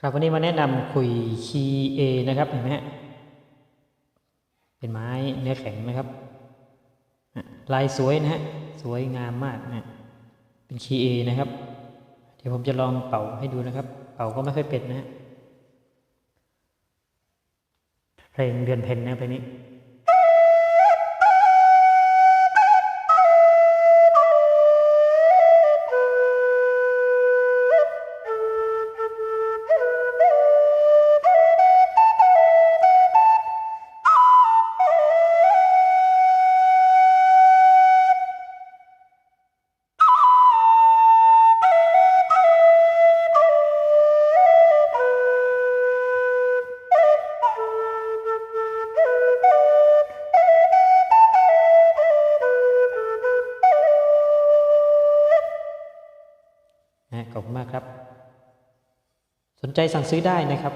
ครับวันนี้มาแนะนำคุยคีเอนะครับเห็นไหมฮะเป็นไม้เนื้อแข็งนะครับ ลายสวยนะฮะสวยงามมากนะเป็นคีเอนะครับ เดี๋ยวผมจะลองเป่าให้ดูนะครับ เป่าก็ไม่ค่อยเป็นนะฮะเพลงเดือนเพ็ญนะเพลงนี้ นะขอบคุณมากครับ สนใจสั่งซื้อได้นะครับ